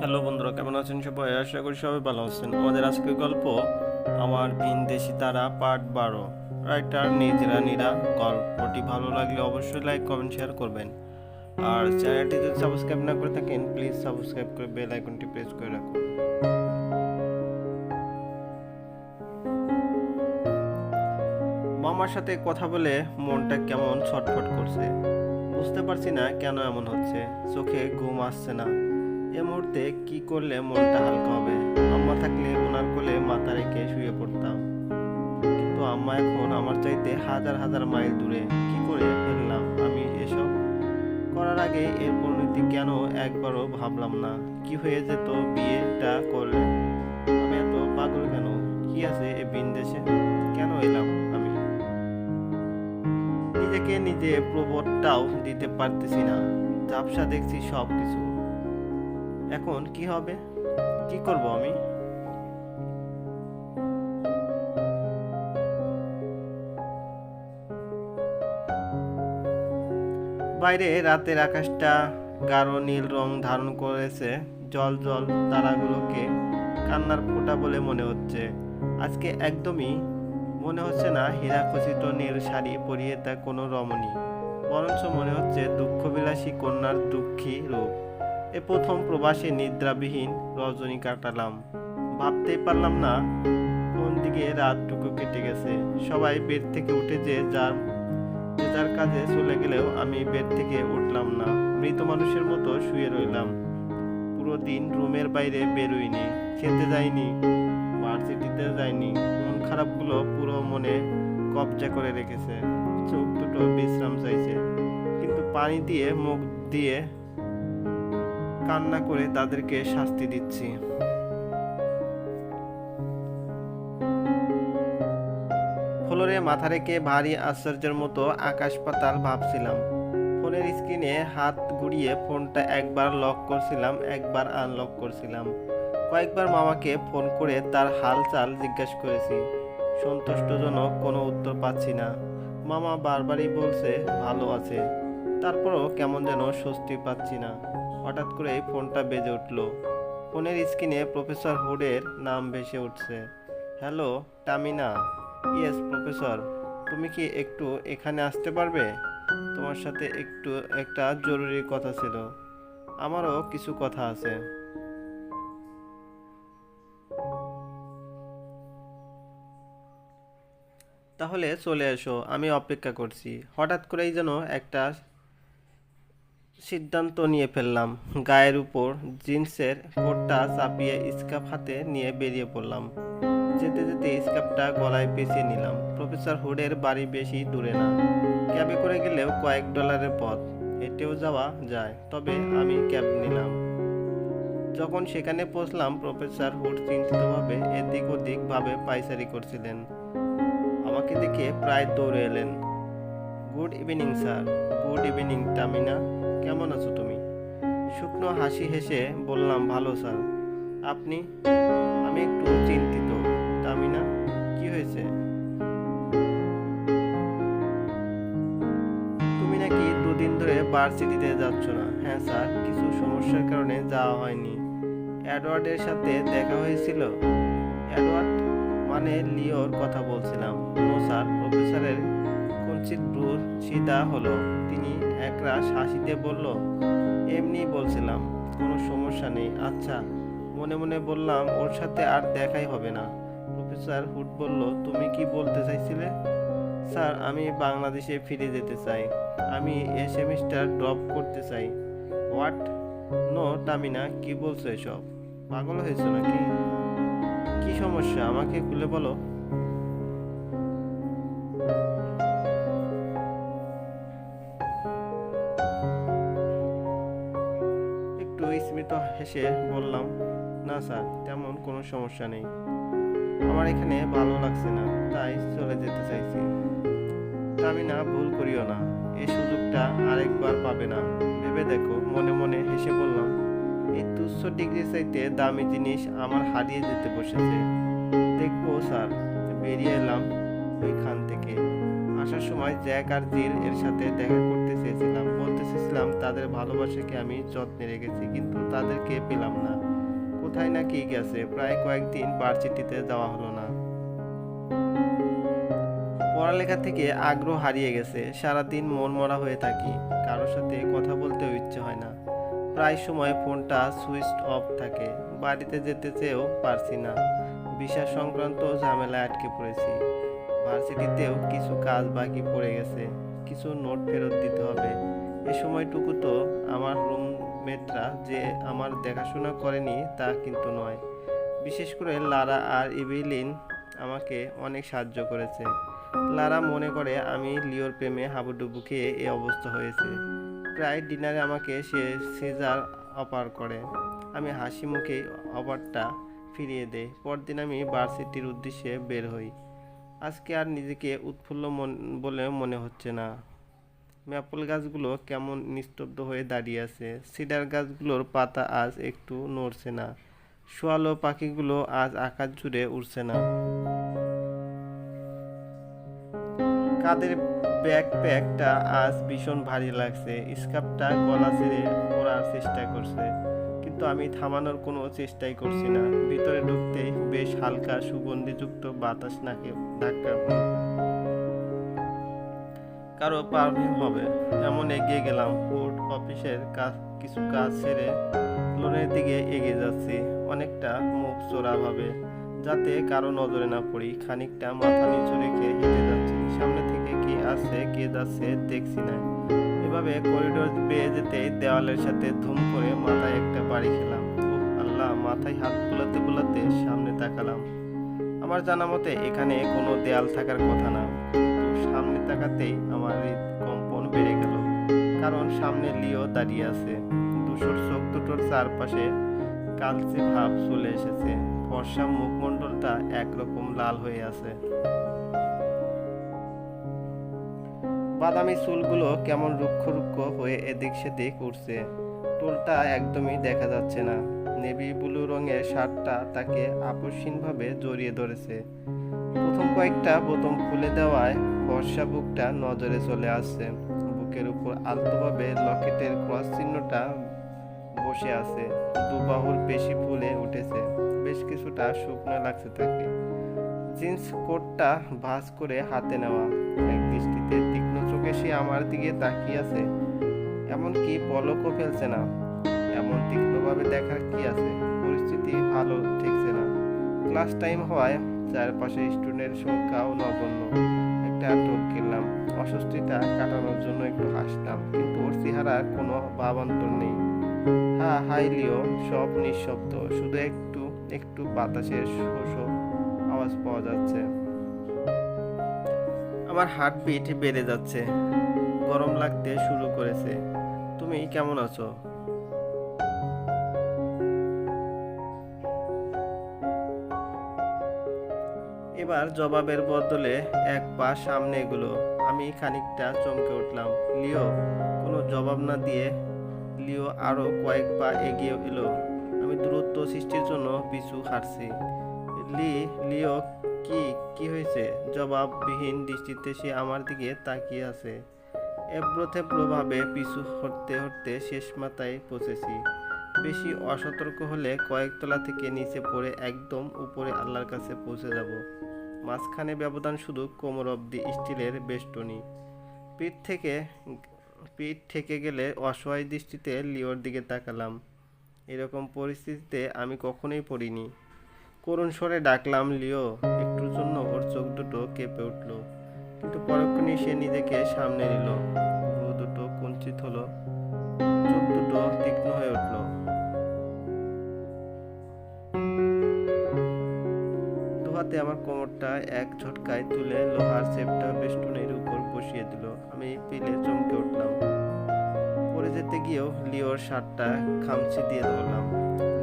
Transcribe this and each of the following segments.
Hello বন্ধুরা, কেমন আছেন সবাই? আশা করি সবাই ভালো আছেন। আমাদের আজকের গল্প, আমার ভিনদেশি তারা, পার্ট বারো। রাইটার নিজরা নিরা, গল্পটি ভালো লাগলে অবশ্যই লাইক, কমেন্ট, শেয়ার করবেন। আর চ্যানেলটি যদি সাবস্ক্রাইব না করে থাকেন, প্লিজ সাবস্ক্রাইব করে বেল আইকনটি প্রেস করে রাখুন। মামার সাথে কথা বলে মনটা কেমন ছটফট করছে। বুঝতে পারছি না কেন এমন হচ্ছে। চোখে ঘুম আসছে না। এ মুহূর্তে কি করলে মনটা হালকা হবে? আম্মা থাকলে ওনার কোলে মাথা রেখে শুয়ে পড়তাম। কিন্তু আম্মা এখন আমার চাইতে হাজার হাজার মাইল দূরে। কি করে ফেললাম আমি এসব? করার আগে এর পরিণতি কেন একবারও ভাবলাম না। কি হয়ে যেত বিয়েটা করলে? আমি এত পাগল কেন? কি আছে এ বিন্দেশে? কেন এলাম আমি? নিজেকে নিজে প্রবোধটাও দিতে পারতেছি না। ঝাপসা দেখছি সব কিছু এখন কি হবে? কি করব আমি? বাইরে রাতের আকাশটা গাঢ় নীল রং ধারণ করেছে। জল জল তারাগুলোকে কান্নার ফোঁটা বলে মনে হচ্ছে। আজকে একদমই মনে হচ্ছে না হীরা খচিত নীল শাড়ি পরিয়ে তা কোনো রমণী। বরঞ্চ মনে হচ্ছে দুঃখবিলাসী কন্যার দুঃখী রূপ। এ প্রথম প্রবাসে নিদ্রাবিহীন রজনী কাটালাম। ভাবতেই পারলাম না কোন দিকে রাতটুকু কেটে গেছে। সবাই বেড থেকে উঠে যে যার যে যার কাজে চলে গেলেও আমি বেড থেকে উঠলাম না। মৃত মানুষের মতো শুয়ে রইলাম। পুরো দিন রুমের বাইরে বেরোইনি খেতে যাইনি ভার্সিটিতে যাইনি মন খারাপগুলো পুরো মনে কবজা করে রেখেছে। চোখ দুটো বিশ্রাম চাইছে। কিন্তু পানি দিয়ে মুখ দিয়ে কান্না করে তাদেরকে শাস্তি দিচ্ছি। ফ্লোরে মাথা রেখে ভারী আশ্চর্যের মতো আকাশ পাতাল ভাবছিলাম। ফোনের স্ক্রিনে হাত ঘুরিয়ে ফোনটা একবার লক করছিলাম, একবার আনলক করছিলাম। কয়েকবার মামাকে ফোন করে তার হালচাল জিজ্ঞাসা করেছি। সন্তুষ্টজনক কোনো উত্তর পাচ্ছি না। মামা বারবারই বলছে, ভালো আছে। তারপরও কেমন যেন স্বস্তি পাচ্ছি না। হঠাৎ করে ফোনটা বেজে উঠল। ফোনের স্ক্রিনে প্রফেসর হুডের নাম ভেসে উঠছে। হ্যালো, টামিনা। Yes, professor. তুমি কি একটু এখানে আসতে পারবে? তোমার সাথে একটু একটা জরুরি কথা ছিল। আমারও কিছু কথা আছে। তাহলে চলে এসো, আমি অপেক্ষা করছি। হঠাৎ করেই যেন একটা সিদ্ধান্ত নিয়ে ফেললাম। গায়ের উপর জিন্সের কোটটা চাপিয়ে স্কার্ফ হাতে নিয়ে বেরিয়ে পড়লাম। যেতে যেতে স্কার্ফটা গলায় পেঁচিয়ে নিলাম। প্রফেসর হুডের বাড়ি বেশি দূরে না। ক্যাবে করে গেলেও কয়েক ডলারের পথ। হেঁটেও যাওয়া যায়, তবে আমি ক্যাব নিলাম। যখন সেখানে পৌঁছলাম, প্রফেসর হুড চিন্তিতভাবে এদিক ওদিক ভাবে পাইচারি করছিলেন। আমাকে দেখে প্রায় দৌড়ে এলেন। Good evening, sir. Good evening, Tamina. কেমন আছো তুমি? শুকনো হাসি হেসে বললাম, ভালো, স্যার। আপনি? আমি একটু চিন্তিত, তামিনা, কি হয়েছে? তুমি নাকি দুদিন ধরে ভার্সিটিতে যাচ্ছ না? হ্যাঁ স্যার, কিছু সমস্যার কারণে যাওয়া হয়নি। অ্যাডওয়ার্ডের সাথে দেখা হয়েছিল? অ্যাডওয়ার্ড মানে লিওর কথা বলছিলাম। নো, স্যার, প্রফেসরের কঞ্চিত ব্রুর হলো। তিনি একরাশ হাসিতে বলল এমনি বলছিলাম, কোনো সমস্যা নেই। আচ্ছা মনে মনে বললাম, ওর সাথে আর দেখাই হবে না। প্রফেসর হুড বলল, তুমি কি বলতে চাইছিলে? স্যার, আমি বাংলাদেশে ফিরে যেতে চাই। আমি এ সেমিস্টার ড্রপ করতে চাই। হোয়াট? নো টামিনা কি বলছো এসব? পাগল হয়েছো নাকি? কি সমস্যা? আমাকে খুলে বলো। হেসে বললাম, না স্যার, তেমন কোনো সমস্যা নেই। আমার এখানে ভালো লাগছে না, তাই চলে যেতে চাইছি। না ভুল করিও না এই সুযোগটা আরেকবার পাবে না। ভেবে দেখো, মনে মনে হেসে বললাম, এই তুচ্ছ ডিগ্রি চাইতে দামি জিনিস আমার হারিয়ে যেতে বসেছে। দেখব স্যার, বেরিয়ে এলাম ওইখান থেকে। আসার সময় জ্যাক আর জিল এর সাথে দেখা করতে চেয়েছিলাম। চেয়েছিলাম তাদের ভালোবাসাকে আমি যত্নে রেখেছি, কিন্তু তাদেরকে পেলাম না। কোথায় না কি গেছে, প্রায় কয়েকদিন ভার্সিটিতে যাওয়া হলো না। পড়ালেখা থেকে আগ্রহ হারিয়ে গেছে, সারাদিন মন মরা হয়ে থাকি, কারোর সাথে কথা বলতেও ইচ্ছে হয় না। প্রায় সময় ফোনটা সুইচ অফ থাকে, বাড়িতে যেতে চেয়েও পারছি না। ভিসা সংক্রান্ত ঝামেলায় আটকে পড়েছি। ভার্সিটিতেও কিছু কাজ বাকি পড়ে গেছে, কিছু নোট ফেরত দিতে হবে। এ সময়টুকু তো আমার রুমমেটরা যে আমার দেখাশোনা করেনি তা কিন্তু নয়। বিশেষ করে লারা আর ইভেলিন আমাকে অনেক সাহায্য করেছে। লারা মনে করে আমি লিওর প্রেমে হাবুডুবু খেয়ে এ অবস্থা হয়েছে। প্রায় ডিনারে আমাকে সে সিজার অপার করে। আমি হাসি মুখে অপারটা ফিরিয়ে দেয় পরদিন আমি ভার্সিটির উদ্দেশ্যে বের হই। আজকে আর নিজেকে উৎফুল্ল বলে মনে হচ্ছে না। ম্যাপল গাছগুলো কেমন নিস্তব্ধ হয়ে দাঁড়িয়ে আছে? সিডার গাছগুলোর পাতা আজ একটু নড়ছে না। শোয়ালো পাখিগুলো আজ আকাশ জুড়ে উড়ছে না। কাদের ব্যাকপ্যাকটা আজ ভীষণ ভারী লাগছে। স্কার্ফটা গলা ছেড়ে পরার চেষ্টা করছে। কিন্তু আমি থামানোর কোনো চেষ্টাই করছি না। ভিতরে ঢুকতেই বেশ হালকা সুগন্ধিযুক্ত বাতাস নাকে ধাক্কা কারও পারফিউম হবে। এমন এগিয়ে গেলাম। কোর্ট অফিসের কাজ, কিছু কাজ সেরে লোনের দিকে এগিয়ে যাচ্ছি। অনেকটা মুখ চোরা ভাবে, যাতে কারও নজরে না পড়ি। খানিকটা মাথা নিচু রেখে হেঁটে যাচ্ছি। সামনে থেকে কে আসছে কে যাচ্ছে দেখছি না। এভাবে করিডোর পেয়ে যেতেই দেওয়ালের সাথে ধুম করে মাথায় একটা বাড়ি খেলাম। আল্লাহ, মাথায় হাত বুলাতে বোলাতে সামনে তাকালাম। আমার জানা মতে এখানে কোনো দেয়াল থাকার কথা না। সামনে তাকাতেই আমার হৃদকম্পন বেড়ে গেল। কারণ সামনে লিও দাঁড়িয়ে আছে। দুশোর চোখ দুটোর চারপাশে কালচে ভাব চলে এসেছে। ফর্সা মুখমণ্ডলটা একরকম লাল হয়ে আছে। বাদামি চুলগুলো কেমন রুক্ষ রুক্ষ হয়ে এদিক সেদিক উঠছে। টোলটা একদমই দেখা যাচ্ছে না। নেভি ব্লু রঙের শার্টটা তাকে আকস্মিকভাবে জড়িয়ে ধরেছে। প্রথম কয়েকটা বোতাম খুলে দেওয়ায় ফর্সা বুকটা নজরে চলে আসছে। বুকের উপর আলতোভাবে লকেটের ক্রস চিহ্নটা বসে আছে। দুবাহুর পেশি ফুলে উঠেছে। বেশ কিছুটা শুকনো লাগছে তাকে। জিন্স কোটটা ভাঁজ করে হাতে নেওয়া। এক দৃষ্টিতে তীক্ষ্ণ চোখে সে আমার দিকে তাকিয়ে আছে। এমনকি পলকও ফেলছে না। এমন তীক্ষ্ণভাবে দেখার কি আছে? পরিস্থিতি ভালো ঠেকছে না। ক্লাস টাইম হওয়ায় চারপাশে স্টুডেন্টের সংখ্যাও নগণ্য। একটা টোপ কিনলাম অস্বস্তিটা কাটানোর জন্য একটু হাসতাম কিন্তু ওর চেহারার কোনো ভাবান্তর নেই। হ্যাঁ হাই লিও, সব নিঃশব্দ। শুধু একটু একটু বাতাসের শোষ আওয়াজ পাওয়া যাচ্ছে। আমার হার্টবিট বেড়ে যাচ্ছে। গরম লাগতে শুরু করেছে। তুমি কেমন আছো? এবার জবাবের বদলে এক পা সামনে এগুলো। আমি খানিকটা চমকে উঠলাম। লিও, কোনো জবাব না দিয়ে লিও আরও কয়েক পা এগিয়ে এলো। আমি দূরত্ব সৃষ্টির জন্য পিছু হাঁটছি। লি, লিও, কি কি হয়েছে? জবাববিহীন দৃষ্টিতে সে আমার দিকে তাকিয়ে আছে। এব্রথেব্রভাবে পিছু হটতে হটতে শেষ মাথায় পৌঁছেছি। বেশি অসতর্ক হলে কয়েকতলা থেকে নিচে পড়ে একদম উপরে আল্লাহর কাছে পৌঁছে যাব। মাঝখানে ব্যবধান শুধু কোমর অব্দি স্টিলের বেষ্টনী। পিঠ থেকে পিঠ থেকে গেলে অসহায় দৃষ্টিতে লিওর দিকে তাকালাম। এরকম পরিস্থিতিতে আমি কখনোই পড়িনি। করুণ স্বরে ডাকলাম, লিও, একটুর জন্য ওর চোখ দুটো কেঁপে উঠল। কিন্তু পরক্ষণেই সে নিজেকে সামনে নিল। দুটো কুঞ্চিত হলো। চোখ দুটো তীক্ষ্ণ হয়ে উঠল। দুহাতে আমার কোমরটা এক ঝটকায় তুলে লোহার চেপটা বেষ্টনের উপর বসিয়ে দিল। আমি পিলে চমকে উঠলাম। পড়ে যেতে গিয়েও লিওর শার্টটা খামচি দিয়ে ধরলাম।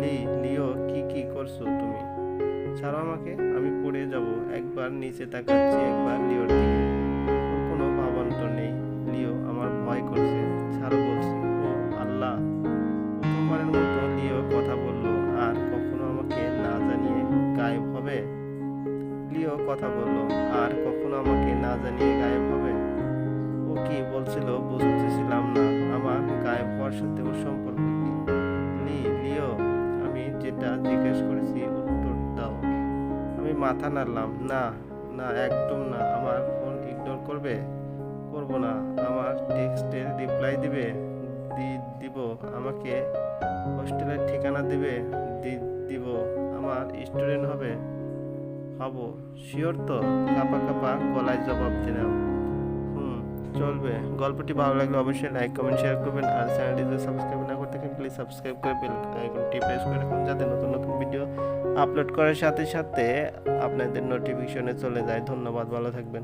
লি, লিও, কি কি করছ তুমি? ছাড়ো আমাকে, আমি পড়ে যাব। একবার নিচে তাকাচ্ছি একবার লিওর দিকে। কথা বলল, আর কখনো আমাকে না জানিয়ে গায়েব হবে। ও কি বলছিল বুঝতেছিলাম না, আমার গায়েব হওয়ার সাথে ওর সম্পর্ক কি? লি, লিও, আমি যেটা জিজ্ঞেস করেছি উত্তর দাও আমি মাথা নাড়লাম, না না, একদম না, আমার ফোন ইগনোর করবে? করব না, আমার টেক্সটের রিপ্লাই দিবে দিব, আমাকে হোস্টেলের ঠিকানা দিবে দিব, আমার স্টুডেন্ট হবে। হব শিওর তো? কাপা কাপা গলায় জবাব দিলাম হুম, চলবে। গল্পটি ভালো লাগলে অবশ্যই লাইক কমেন্ট শেয়ার করবেন। আর চ্যানেলটি যদি সাবস্ক্রাইব না করতে থাকেন প্লিজ সাবস্ক্রাইব করে বেল আইকনটি প্রেস করে রাখুন যাতে নতুন নতুন ভিডিও আপলোড করার সাথে সাথে আপনাদের নোটিফিকেশনে চলে যায়। ধন্যবাদ, ভালো থাকবেন।